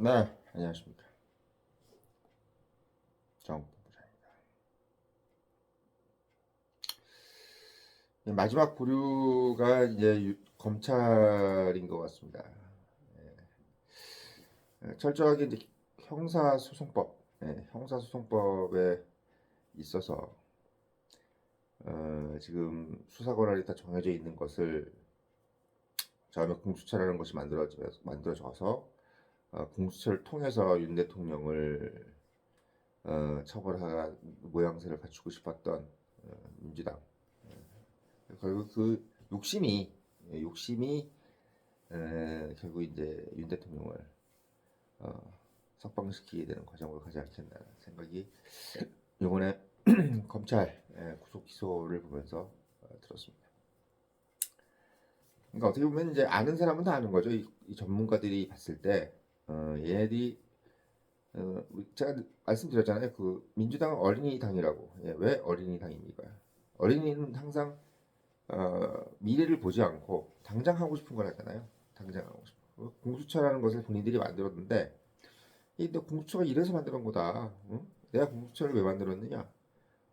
네, 안녕하십니까. 정부부장입니다. 네, 마지막 보류가 이제 유- 검찰인 것 같습니다. 예. 철저하게 이제 형사소송법, 예, 형사소송법에 있어서 어, 지금 수사 권한이 다 정해져 있는 것을 다음에 공수처라는 것이 만들어져, 만들어져서 어, 공수처를 통해서 윤 대통령을 어, 처벌할 모양새를 갖추고 싶었던 어, 민주당 예. 결국 그 욕심이 예, 욕심이 에, 결국 이제 윤 대통령을 어, 석방시키게 되는 과정으로 가지 않겠나 생각이 이번에 검찰 예, 구속 기소를 보면서 어, 들었습니다. 그러니까 어떻게 보면 이제 아는 사람은 다 아는 거죠. 이, 이 전문가들이 봤을 때 어, 얘네들이 어, 제가 말씀드렸잖아요. 그 민주당은 어린이 당이라고. 예, 왜 어린이 당입니까? 어린이는 항상 어, 미래를 보지 않고 당장 하고 싶은 걸 하잖아요. 당장 하고 싶은 거. 공수처라는 것을 본인들이 만들었는데 이너 공수처가 이래서 만드는 거다. 응? 내가 공수처를 왜 만들었느냐?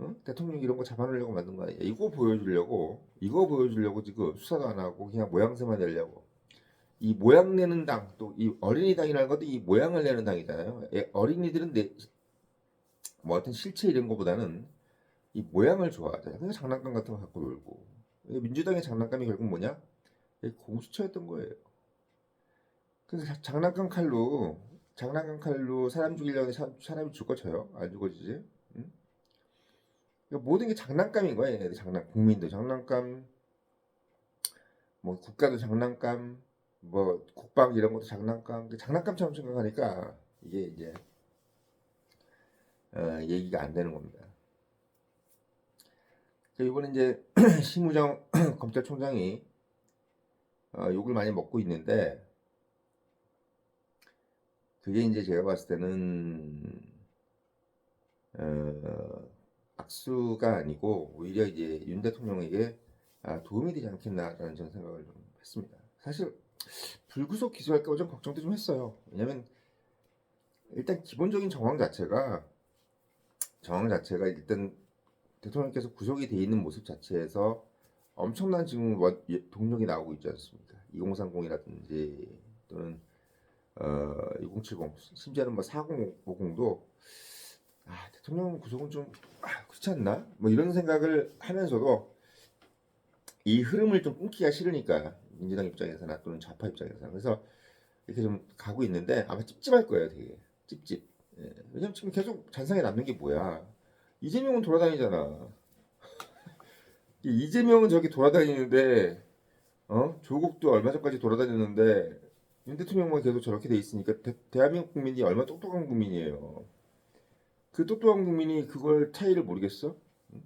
응? 대통령 이런 거 잡아내려고 만든 거 아니야? 이거 보여주려고 이거 보여주려고 지금 수사도 안 하고 그냥 모양새만 내려고 이 모양 내는 당 또 이 어린이 당이라는 것도 이 모양을 내는 당이잖아요. 예, 어린이들은 내, 뭐 하여튼 실체 이런 거보다는 이 모양을 좋아하잖아요. 그래서 장난감 같은 거 갖고 놀고 이게 민주당의 장난감이 결국 뭐냐? 이게 공수처였던 거예요. 그래서 자- 장난감 칼로 장난감 칼로 사람 죽이려는 사, 사람이 죽어져요? 안 죽어지지? 응? 그러니까 모든 게 장난감인. 얘네들 장난, 국민도 장난감, 뭐 국가도 장난감, 뭐 국방 이런 것도 장난감, 그 장난감처럼 생각하니까 이게 이제 어, 얘기가 안 되는 겁니다. 자, 이번에 이제 심우정 검찰총장이 어, 욕을 많이 먹고 있는데 그게 이제 제가 봤을 때는 어, 악수가 아니고 오히려 이제 윤 대통령에게 아, 도움이 되지 않겠나라는 생각을 좀 했습니다. 사실 불구속 기소할까 좀 걱정도 좀 했어요. 왜냐면 일단 기본적인 정황 자체가 정황 자체가 일단 대통령께서 구속이 돼 있는 모습 자체에서 엄청난 지금 원- 예- 동력이 나오고 있지 않습니까? 2030이라든지 또는 어, 2070 심지어는 뭐 4050도 아, 대통령 구속은 좀 아, 그렇지 않나? 뭐 이런 생각을 하면서도 이 흐름을 좀 끊기가 싫으니까 민주당 입장에서나 또는 좌파 입장에서나 그래서 이렇게 좀 가고 있는데 아마 찝찝할 거예요, 되게 찝찝. 예. 왜냐면 지금 계속 잔상에 남는 게 뭐야? 이재명은 돌아다니잖아. 이 이재명은 저기 돌아다니는데 어 조국도 얼마 전까지 돌아다녔는데 윤 대통령만 계속 저렇게 돼 있으니까 대, 대한민국 국민이 얼마나 똑똑한 국민이에요. 그 똑똑한 국민이 그걸 차이를 모르겠어? 응?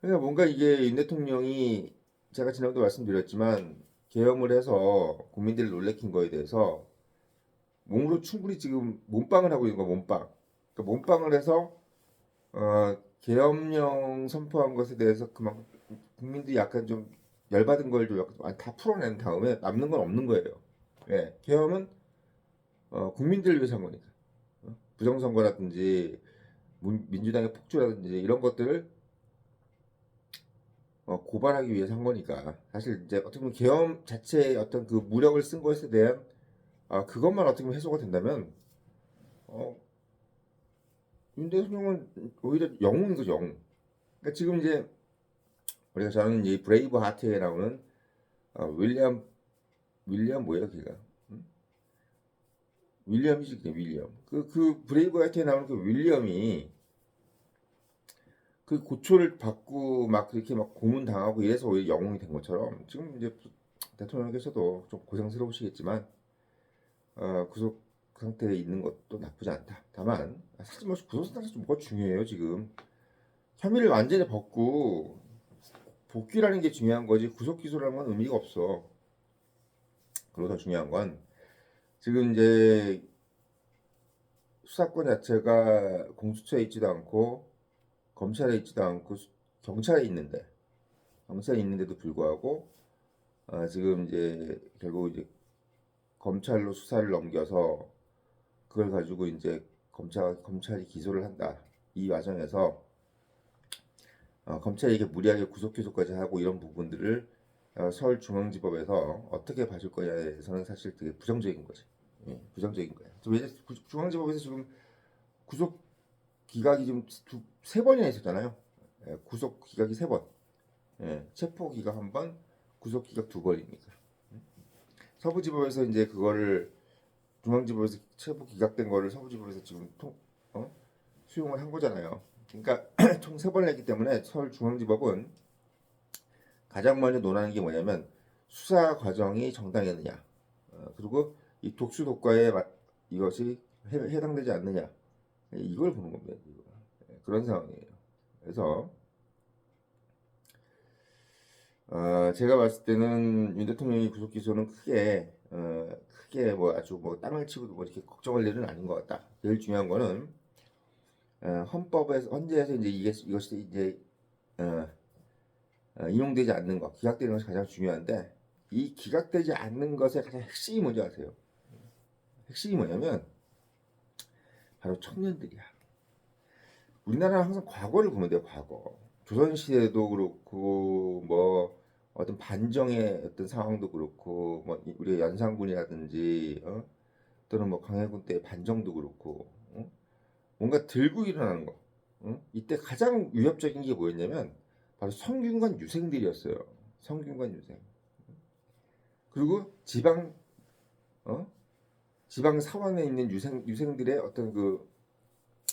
그러니까 뭔가 이게 윤 대통령이 제가 지난번도 말씀드렸지만 계엄을 해서 국민들을 놀래킨 거에 대해서 몸으로 충분히 지금 몸빵을 하고 있는 거야 몸빵. 그러니까 몸빵을 해서 어, 계엄령 선포한 것에 대해서 그만 국민들이 약간 좀 열받은 걸 좀 약간 다 풀어낸 다음에 남는 건 없는 거예요. 예, 계엄은 어, 국민들을 위해서 한 거니까. 어? 부정선거라든지 문- 민주당의 폭주라든지 이런 것들을 어, 고발하기 위해서 한 거니까 사실 이제 어떻게 보면 계엄 자체의 어떤 그 무력을 쓴 것에 대한 아, 그것만 어떻게 보면 해소가 된다면 어, 윤 대통령은 오히려 영웅인 거죠 영웅. 그러니까 지금 이제 우리가 저는 이 브레이브 하트에 나오는 어, 윌리엄 윌리엄 뭐예요 걔가? 응? 윌리엄이지 그냥 윌리엄. 그 그 브레이브 하트에 나오는 그 윌리엄이 그 고초를 받고 막 그렇게 막 고문 당하고 이래서 오히려 영웅이 된 것처럼 지금 이제 대통령께서도 좀 고생스러우시겠지만 어, 구속 상태에 있는 것도 나쁘지 않다. 다만 사실 뭐 구속 상태에서 뭐가 중요해요 지금 혐의를 완전히 벗고 복귀라는 게 중요한 거지 구속 기소라는 건 의미가 없어. 그리고 더 중요한 건 지금 이제 수사권 자체가 공수처에 있지도 않고 검찰에 있지도 않고 수- 경찰에 있는데 경찰에 있는데도 불구하고 어, 지금 이제 결국 이제 검찰로 수사를 넘겨서 그걸 가지고 이제 검찰 검찰이 기소를 한다. 이 과정에서 어, 검찰이 이게 무리하게 구속 기소까지 하고 이런 부분들을 어, 서울중앙지법에서 어떻게 봐줄 거냐에 대해서는 사실 되게 부정적인 거지. 예, 부정적인 거야. 왜 구- 중앙지법에서 지금 구속 기각이 지금 두, 세 번이나 있었잖아요. 예, 구속 기각이 세 번, 예, 체포 기각 한 번, 구속 기각 두 번입니다. 서부지법에서 이제 그거를 중앙지법에서 체포 기각된 거를 서부지법에서 지금 통, 어? 수용을 한 거잖아요. 그러니까 총 세 번을 했기 때문에 서울 중앙지법은 가장 먼저 논하는 게 뭐냐면 수사 과정이 정당했느냐, 어, 그리고 이 독수 독과에 마- 이것이 해, 해당되지 않느냐, 이걸 보는 겁니다. 이거. 예, 그런 상황이에요. 그래서 어, 제가 봤을 때는 윤 대통령이 구속 기소는 크게 어, 크게 뭐 아주 뭐 땅을 치고 뭐 이렇게 걱정할 일은 아닌 것 같다. 제일 중요한 거는 어, 헌법에서 헌재에서 이제 이게 이것이 이제 어, 어, 인용되지 않는 것, 기각되는 것이 가장 중요한데 이 기각되지 않는 것의 가장 핵심이 뭔지 아세요? 핵심이 뭐냐면 바로 청년들이야. 우리나라는 항상 과거를 보면 돼요, 과거. 조선시대도 그렇고, 뭐, 어떤 반정의 어떤 상황도 그렇고, 뭐, 이- 우리가 연산군이라든지, 어? 또는 뭐 강해군 때 반정도 그렇고, 어? 뭔가 들고 일어나는 거. 어? 이때 가장 위협적인 게 뭐였냐면, 바로 성균관 유생들이었어요. 성균관 유생. 그리고 지방, 어? 지방 사원에 있는 유생, 유생들의 어떤 그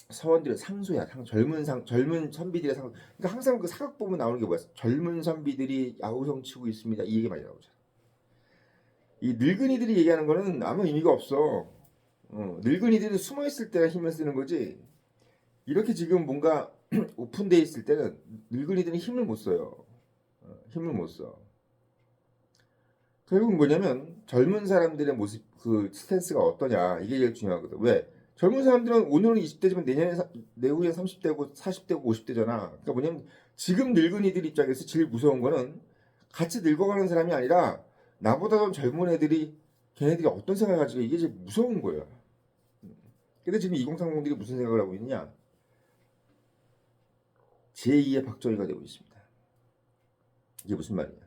서원들의 상소야. 상, 젊은 상, 젊은 선비들의 상. 그러니까 항상 그 사극 보면 나오는 게 뭐야? 젊은 선비들이 야구성 치고 있습니다. 이 얘기 많이 나오잖아. 이 늙은이들이 얘기하는 거는 아무 의미가 없어. 어, 늙은이들이 숨어 있을 때가 힘을 쓰는 거지. 이렇게 지금 뭔가 오픈돼 있을 때는 늙은이들은 힘을 못 써요. 어, 힘을 못 써. 결국 뭐냐면 젊은 사람들의 모습 그 스탠스가 어떠냐 이게 제일 중요하거든. 왜? 젊은 사람들은 오늘은 20대지만 내년에 사- 내후에 30대고 40대고 50대잖아. 그러니까 뭐냐면 지금 늙은이들 입장에서 제일 무서운 거는 같이 늙어가는 사람이 아니라 나보다 더 젊은 애들이 걔네들이 어떤 생각을 가지고 이게 제일 무서운 거야. 근데 지금 2030들이 무슨 생각을 하고 있느냐? 제2의 박정희가 되고 있습니다. 이게 무슨 말이야?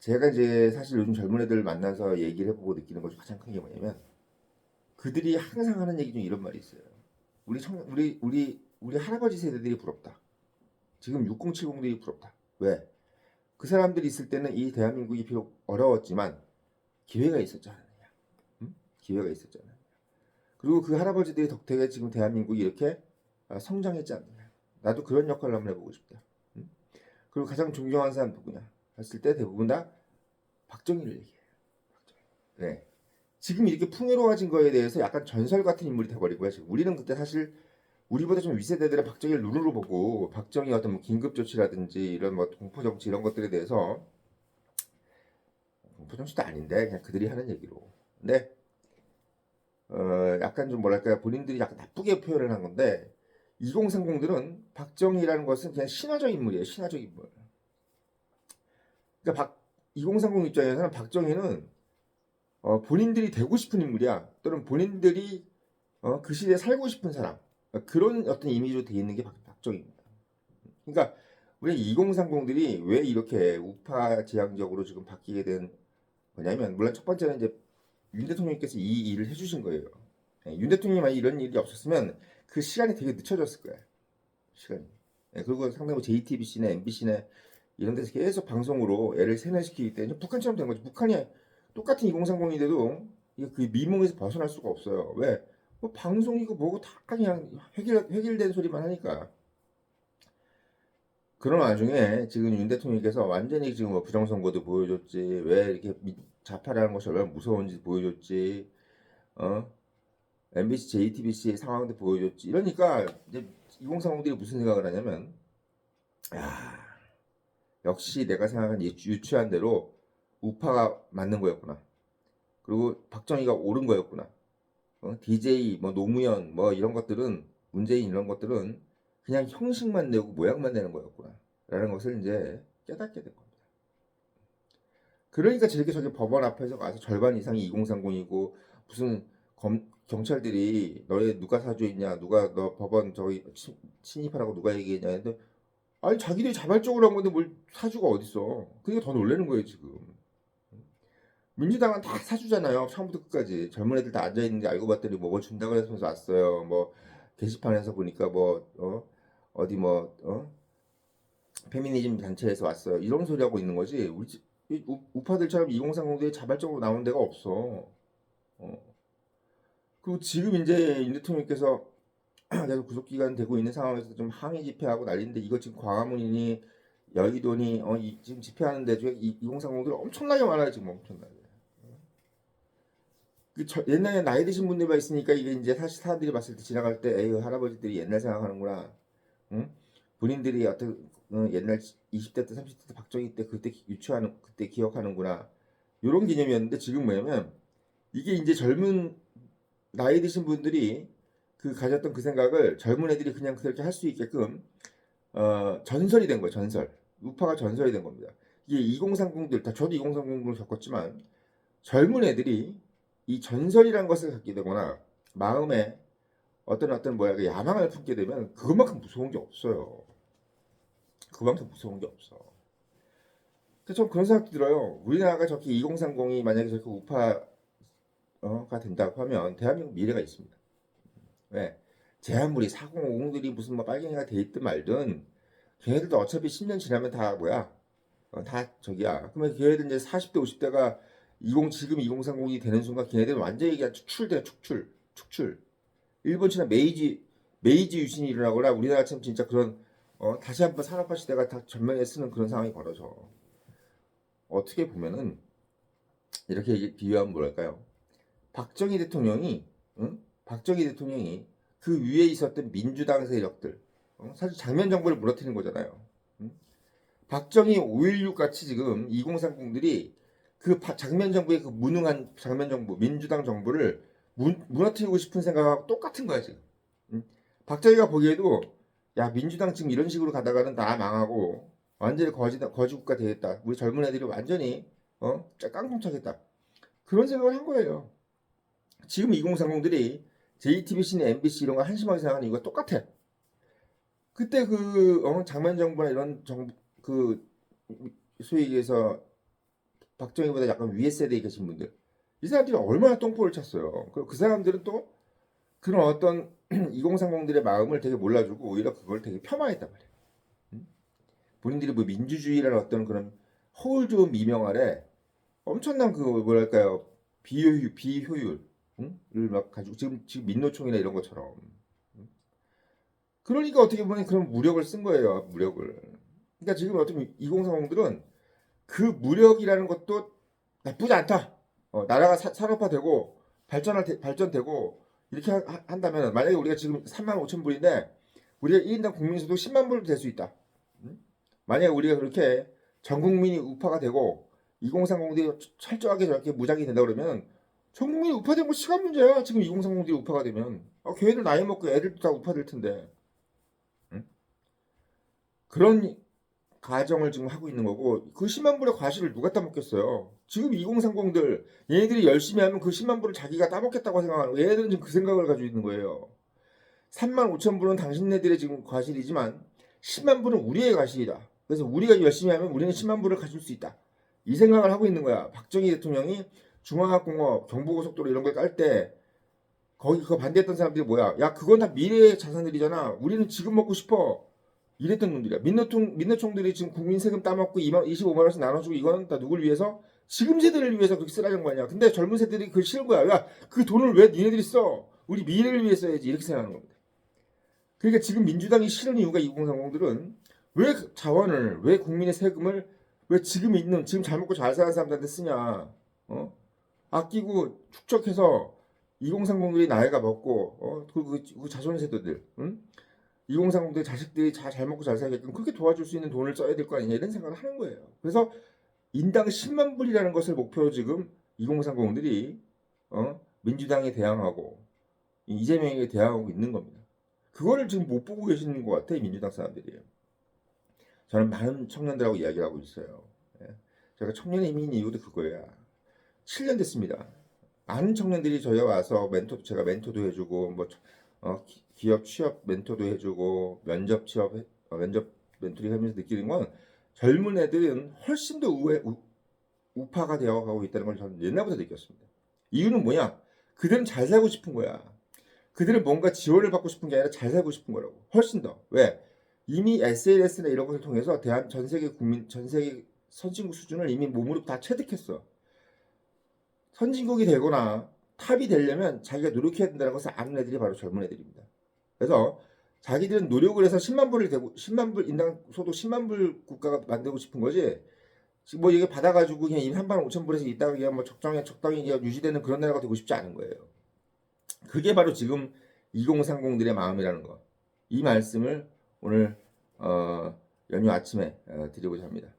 제가 이제 사실 요즘 젊은 애들 만나서 얘기를 해보고 느끼는 것중 가장 큰 게 뭐냐면 그들이 항상 하는 얘기 중에 이런 말이 있어요. 우리 청 우리 우리 우리 할아버지 세대들이 부럽다. 지금 6070들이 부럽다. 왜? 그 사람들이 있을 때는 이 대한민국이 비록 어려웠지만 기회가 있었지 않느냐. 응? 기회가 있었지 않느냐. 그리고 그 할아버지들의 덕택에 지금 대한민국이 이렇게 아, 성장했지 않느냐. 나도 그런 역할을 한번 해보고 싶다. 응? 그리고 가장 존경하는 사람 누구냐? 했을 때 대부분 다 박정희를 얘기해요. 박정희. 네. 지금 이렇게 풍요로워진 거에 대해서 약간 전설 같은 인물이 돼버리고요. 지금 우리는 그때 사실 우리보다 좀 윗세대들은 박정희를 눈으로 보고 박정희 어떤 뭐 긴급 조치라든지 이런 뭐 공포 정치 이런 것들에 대해서 공포 정치도 아닌데 그냥 그들이 하는 얘기로. 근데 어 약간 좀 뭐랄까요 본인들이 약간 나쁘게 표현을 한 건데 2030들은 박정희라는 것은 그냥 신화적 인물이에요. 신화적 인물. 그러니까 박 2030 입장에서는 박정희는 어, 본인들이 되고 싶은 인물이야. 또는 본인들이 어, 그 시대에 살고 싶은 사람. 어, 그런 어떤 이미지로 돼 있는 게 박, 박정희입니다. 그러니까 우리 2030들이 왜 이렇게 우파 지향적으로 지금 바뀌게 된 거냐면 물론 첫 번째는 이제 윤 대통령께서 이 일을 해주신 거예요. 예, 윤 대통령이 만약 이런 일이 없었으면 그 시간이 되게 늦춰졌을 거예요. 시간이. 예, 그리고 상당히 뭐 JTBC나 MBC나 이런 데서 계속 방송으로 애를 세뇌시키기 때문에 북한처럼 된 거죠. 북한이 똑같은 2030인데도 이게 그 미몽에서 벗어날 수가 없어요. 왜? 뭐 방송이고 뭐고 다 그냥 해결, 해결된 소리만 하니까. 그런 와중에 지금 윤 대통령께서 완전히 지금 뭐 부정선거도 보여줬지, 왜 이렇게 미- 좌파라는 것이 얼마나 무서운지 보여줬지, 어? MBC, JTBC의 상황도 보여줬지. 이러니까 이제 2030들이 무슨 생각을 하냐면, 야, 역시 내가 생각한 이 유추한 대로 우파가 맞는 거였구나. 그리고 박정희가 옳은 거였구나. 어? DJ, 뭐 노무현, 뭐 이런 것들은 문재인 이런 것들은 그냥 형식만 내고 모양만 내는 거였구나. 라는 것을 이제 깨닫게 된 겁니다. 그러니까 저렇게 저기 법원 앞에서 가서 절반 이상이 2030이고 무슨 검, 경찰들이 너희 누가 사주했냐 누가 너 법원 저기 침- 침입하라고 누가 얘기했냐 했는데 아니 자기들이 자발적으로 한 건데 뭘 사주가 어딨어 그게 더 놀라는 거예요 지금 민주당은 다 사주잖아요 처음부터 끝까지 젊은 애들 다 앉아 있는데 알고 봤더니 뭐, 뭐 준다고 해서 왔어요 뭐 게시판에서 보니까 뭐 어? 어디 뭐 어? 페미니즘 단체에서 왔어요 이런 소리 하고 있는 거지 우리 우- 우파들처럼 2030들이 자발적으로 나온 데가 없어 어. 그리고 지금 이제 윤 대통령께서 계속 구속기간 되고 있는 상황에서 좀 항의 집회하고 난리인데 이거 지금 광화문이니 여의도니 어, 이, 지금 집회하는데 중에 2030들 엄청나게 많아요 지금 엄청나게 그 저- 옛날에 나이 드신 분들만 있으니까 이게 이제 사실 사람들이 봤을 때 지나갈 때 에이 할아버지들이 옛날 생각하는구나. 응? 본인들이 어떤 어, 옛날 20대 때 30대 때 박정희 때 그때 기- 유치하는 그때 기억하는구나. 이런 개념이었는데 지금 뭐냐면 이게 이제 젊은 나이 드신 분들이 그 가졌던 그 생각을 젊은 애들이 그냥 그렇게 할 수 있게끔 어, 전설이 된 거예요 전설. 우파가 전설이 된 겁니다. 이게 2030들 다 저도 2030을 겪었지만 젊은 애들이 이 전설이라는 것을 갖게 되거나 마음에 어떤 어떤 뭐야 그 야망을 품게 되면 그것만큼 무서운 게 없어요. 그만큼 무서운 게 없어. 그래서 좀 그런 생각도 들어요. 우리나라가 저렇게 2030이 만약에 저렇게 우파가 된다고 하면 대한민국 미래가 있습니다. 왜? 제한물이 4050들이 무슨 뭐 빨갱이가 돼 있든 말든 걔네들도 어차피 10년 지나면 다 뭐야? 어, 다 저기야. 그러면 걔네들 이제 40대 50대가 20 지금 2030이 되는 순간 걔네들은 완전히 그냥 축출돼 축출 축출. 일본처럼 메이지 메이지 유신이 일어나거나 우리나라처럼 진짜 그런 어, 다시 한번 산업화 시대가 다 전면에 쓰는 그런 상황이 벌어져. 어떻게 보면은 이렇게 비유하면 뭐랄까요? 박정희 대통령이 응? 박정희 대통령이 그 위에 있었던 민주당 세력들 어? 사실 장면 정부를 무너뜨린 거잖아요. 응? 박정희 5.16 같이 지금 2030들이 그 바- 장면 정부의 그 무능한 장면 정부 민주당 정부를 무, 무너뜨리고 싶은 생각하고 똑같은 거야 지금. 응? 박정희가 보기에도 야 민주당 지금 이런 식으로 가다가는 나 망하고 완전히 거지 거지국가 되겠다. 우리 젊은 애들이 완전히 어 깡통 차겠다. 그런 생각을 한 거예요. 지금 2030들이 JTBC나 MBC 이런 거 한심하게 생각하는 이유가 똑같아. 그때 그 어, 장면 정부나 이런 정부 그 소위 얘기해서 박정희보다 약간 위에 세대에 계신 분들 이 사람들이 얼마나 똥볼을 찼어요. 그, 그 사람들은 또 그런 어떤 2030들의 마음을 되게 몰라주고 오히려 그걸 되게 폄하했단 말이에요. 음? 본인들이 뭐 민주주의라는 어떤 그런 허울 좋은 미명 아래 엄청난 그 뭐랄까요 비효율 비효율 응? 을막 가지고 지금 지금 민노총이나 이런 것처럼 응? 그러니까 어떻게 보면 그런 무력을 쓴 거예요 무력을 그러니까 지금 어떤 2030들은 그 무력이라는 것도 나쁘지 않다 어, 나라가 사- 산업화되고 발전할 테- 발전되고 이렇게 하- 한다면 만약에 우리가 지금 3만 5천 불인데 우리가 1인당 국민소득 10만 불도 될 수 있다. 응? 만약에 우리가 그렇게 전 국민이 우파가 되고 2030들이 철저하게 저렇게 무장이 된다 그러면 전 국민이 우파된 거 시간 문제야. 지금 2030들이 우파가 되면 아, 걔네들 나이 먹고 애들도 다 우파 될 텐데 응? 그런 가정을 지금 하고 있는 거고 그 10만 불의 과실을 누가 따먹겠어요? 지금 2030들 얘네들이 열심히 하면 그 10만 불을 자기가 따먹겠다고 생각하는. 얘네들은 지금 그 생각을 가지고 있는 거예요. 3만 5천 불은 당신네들의 지금 과실이지만 10만 불은 우리의 과실이다. 그래서 우리가 열심히 하면 우리는 10만 불을 가질 수 있다. 이 생각을 하고 있는 거야. 박정희 대통령이 중화학공업, 경부고속도로 이런 걸 깔 때 거기 그거 반대했던 사람들이 뭐야? 야 그건 다 미래의 자산들이잖아. 우리는 지금 먹고 싶어. 이랬던 놈들이야. 민노총 민노총들이 지금 국민 세금 따먹고 2만 25만 원씩 나눠주고 이거는 다 누굴 위해서? 지금 세대를 위해서 그렇게 쓰라는 거 아니야. 근데 젊은 세대들이 그걸 싫은 거야. 야, 그 돈을 왜 니네들이 써? 우리 미래를 위해 써야지. 이렇게 생각하는 겁니다. 그러니까 지금 민주당이 싫은 이유가 2030들은 왜 자원을, 왜 국민의 세금을 왜 지금 있는, 지금 잘 먹고 잘 사는 사람들한테 쓰냐. 어? 아끼고 축적해서 2030들이 나이가 먹고, 어? 그, 그, 그 자손 세대들, 응? 2030들 자식들이 잘, 잘 먹고 잘 살게끔 그렇게 도와줄 수 있는 돈을 써야 될 거 아니냐 이런 생각을 하는 거예요. 그래서 인당 10만 불이라는 것을 목표로 지금 2030들이 어? 민주당에 대항하고 이재명에게 대항하고 있는 겁니다. 그거를 지금 못 보고 계시는 것 같아요 민주당 사람들이. 저는 많은 청년들하고 이야기를 하고 있어요. 예. 제가 청년의 힘인 이유도 그거야. 7년 됐습니다. 많은 청년들이 저희 와서 멘토 제가 멘토도 해주고 뭐 어, 기- 기업 취업 멘토도 해주고 면접 취업 해- 어, 면접 멘토링 하면서 느끼는 건 젊은 애들은 훨씬 더 우회, 우, 우파가 되어가고 있다는 걸 저는 옛날부터 느꼈습니다. 이유는 뭐냐? 그들은 잘 살고 싶은 거야. 그들은 뭔가 지원을 받고 싶은 게 아니라 잘 살고 싶은 거라고. 훨씬 더. 왜? 이미 SNS나 이런 것을 통해서 대한 전 세계 국민, 전 세계 선진국 수준을 이미 몸으로 다 체득했어. 선진국이 되거나 탑이 되려면 자기가 노력해야 된다는 것을 아는 애들이 바로 젊은 애들입니다. 그래서 자기들은 노력을 해서 10만 불을 되고 10만 불 인당 소득 10만 불 국가가 만들고 싶은 거지. 지금 뭐 이게 받아가지고 그냥 3만 5천 불에서 있다가 그냥 뭐 적정에 적당히 그냥 유지되는 그런 나라가 되고 싶지 않은 거예요. 그게 바로 지금 2030들의 마음이라는 거. 이 말씀을 오늘 어, 연휴 아침에 어, 드리고자 합니다.